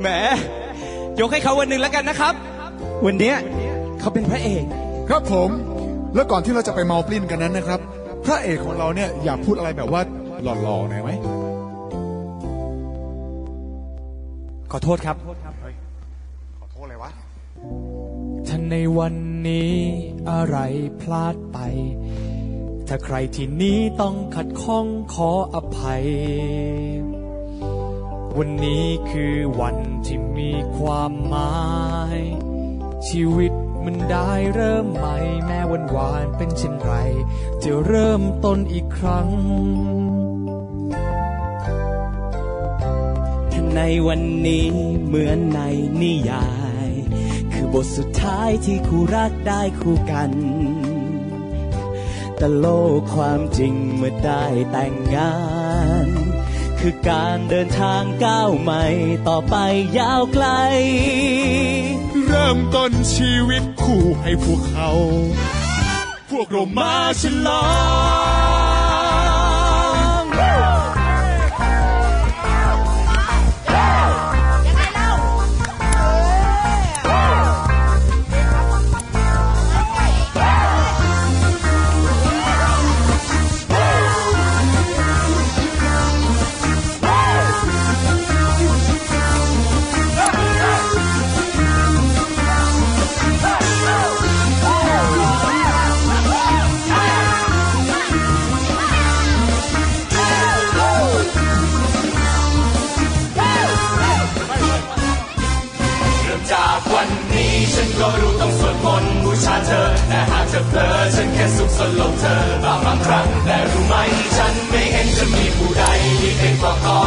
แหมยกให้เขาวันหนึ่งแล้วกันนะครับ วันเนี้ยเขาเป็นพระเอก ครับผม แล้วก่อนที่เราจะไปเมาปลิ้นกันนั้นนะครับ พระเอกของเราเนี่ยอยากพูดอะไรแบบว่าหล่อๆหน่อยไหมขอโทษครับ ขอโทษเลยวะท่านในวันนี้อะไรพลาดไป ถ้าใครที่นี้ต้องขัดข้องขออภัย วันนี้คือวันที่มีความหมาย ชีวิตมันได้เริ่มใหม่แม้วันวานเป็นเช่นไร จะเริ่มต้นอีกครั้ง ถ้าในวันนี้เหมือนในนิยาย คือบทสุดท้ายที่คู่รักได้คู่กัน แต่โลกความจริงเมื่อได้แต่งงาน คือการเดินทางก้าวใหม่ต่อไปยาวไกล เริ่มต้นชีวิตคู่ให้พวกเขา พวกเรามาฉลอง วันนี้ฉันก็รู้ต้องสวดมนต์บูชาเธอ แต่หากเธอเพลอฉันแค่สุขสนลงเธอบางบางครั้ง แต่รู้ไหมฉันไม่เห็นจะมีผู้ใดที่เป็นกว่าขอ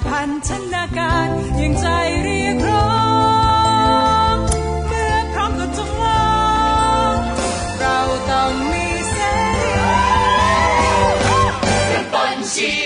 อยพันธนาการยังใจเรียกร้องเมื่อพร้อมก็จงลองเราต้องมีเสรีเริ่มต้นชี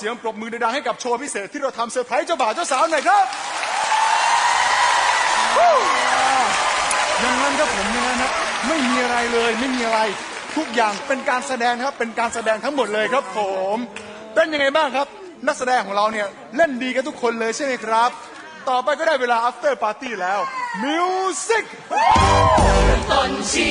เสียงปรบมือดังๆให้กับโชว์พิเศษที่เราทำเซอร์ไพรส์เจ้าบ่าวเจ้าสาวหน่อยครับฮู้อย่างนั้นครับผมอย่างนั้นครับไม่มีอะไรเลยไม่มีอะไรทุกอย่างเป็นการแสดงครับเป็นการแสดงทั้งหมดเลยครับผมเป็นยังไงบ้างครับ นักแสดงของเราเนี่ยเล่นดีกันทุกคนเลยใช่ไหมครับ ต่อไปก็ได้เวลา after party แล้วมิวสิกต้นชี